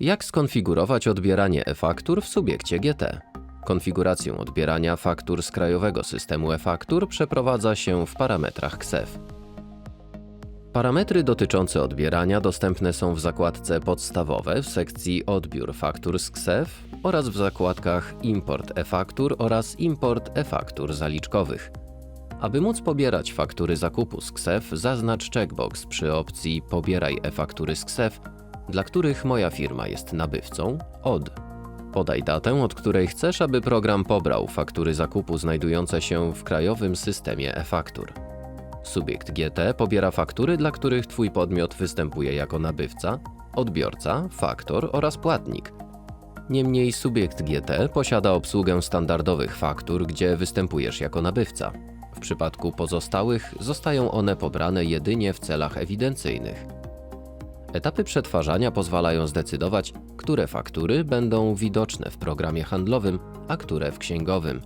Jak skonfigurować odbieranie e-faktur w subiekcie GT? Konfigurację odbierania faktur z krajowego systemu e-faktur przeprowadza się w parametrach KSEF. Parametry dotyczące odbierania dostępne są w zakładce podstawowe w sekcji Odbiór faktur z KSEF oraz w zakładkach Import e-faktur oraz Import e-faktur zaliczkowych. Aby móc pobierać faktury zakupu z KSEF, zaznacz checkbox przy opcji Pobieraj e-faktury z KSEF, dla których moja firma jest nabywcą, od. Podaj datę, od której chcesz, aby program pobrał faktury zakupu znajdujące się w krajowym systemie e-faktur. Subiekt GT pobiera faktury, dla których Twój podmiot występuje jako nabywca, odbiorca, faktor oraz płatnik. Niemniej subiekt GT posiada obsługę standardowych faktur, gdzie występujesz jako nabywca. W przypadku pozostałych zostają one pobrane jedynie w celach ewidencyjnych. Etapy przetwarzania pozwalają zdecydować, które faktury będą widoczne w programie handlowym, a które w księgowym.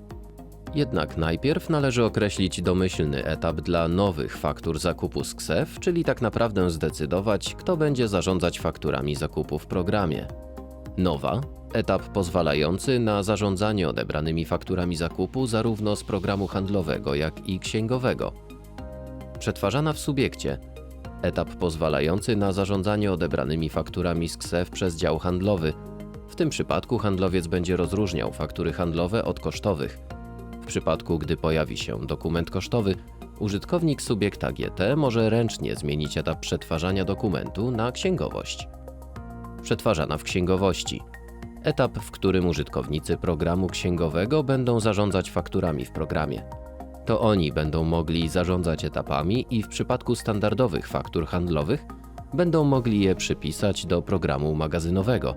Jednak najpierw należy określić domyślny etap dla nowych faktur zakupu z KSEF, czyli tak naprawdę zdecydować, kto będzie zarządzać fakturami zakupu w programie. Nowa etap pozwalający na zarządzanie odebranymi fakturami zakupu zarówno z programu handlowego, jak i księgowego. Przetwarzana w subiekcie etap pozwalający na zarządzanie odebranymi fakturami z KSEF przez dział handlowy. W tym przypadku handlowiec będzie rozróżniał faktury handlowe od kosztowych. W przypadku, gdy pojawi się dokument kosztowy, użytkownik subiekta GT może ręcznie zmienić etap przetwarzania dokumentu na księgowość. Przetwarzana w księgowości. Etap, w którym użytkownicy programu księgowego będą zarządzać fakturami w programie. To oni będą mogli zarządzać etapami i w przypadku standardowych faktur handlowych będą mogli je przypisać do programu magazynowego.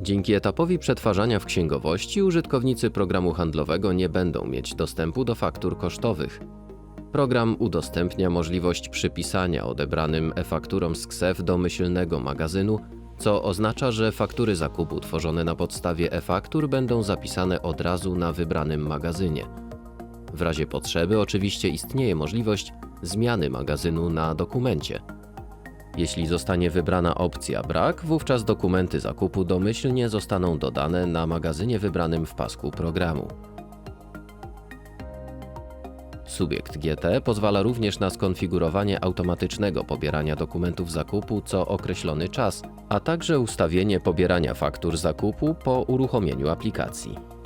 Dzięki etapowi przetwarzania w księgowości użytkownicy programu handlowego nie będą mieć dostępu do faktur kosztowych. Program udostępnia możliwość przypisania odebranym e-fakturom z KSEF domyślnego magazynu, co oznacza, że faktury zakupu tworzone na podstawie e-faktur będą zapisane od razu na wybranym magazynie. W razie potrzeby oczywiście istnieje możliwość zmiany magazynu na dokumencie. Jeśli zostanie wybrana opcja brak, wówczas dokumenty zakupu domyślnie zostaną dodane na magazynie wybranym w pasku programu. Subiekt GT pozwala również na skonfigurowanie automatycznego pobierania dokumentów zakupu co określony czas, a także ustawienie pobierania faktur zakupu po uruchomieniu aplikacji.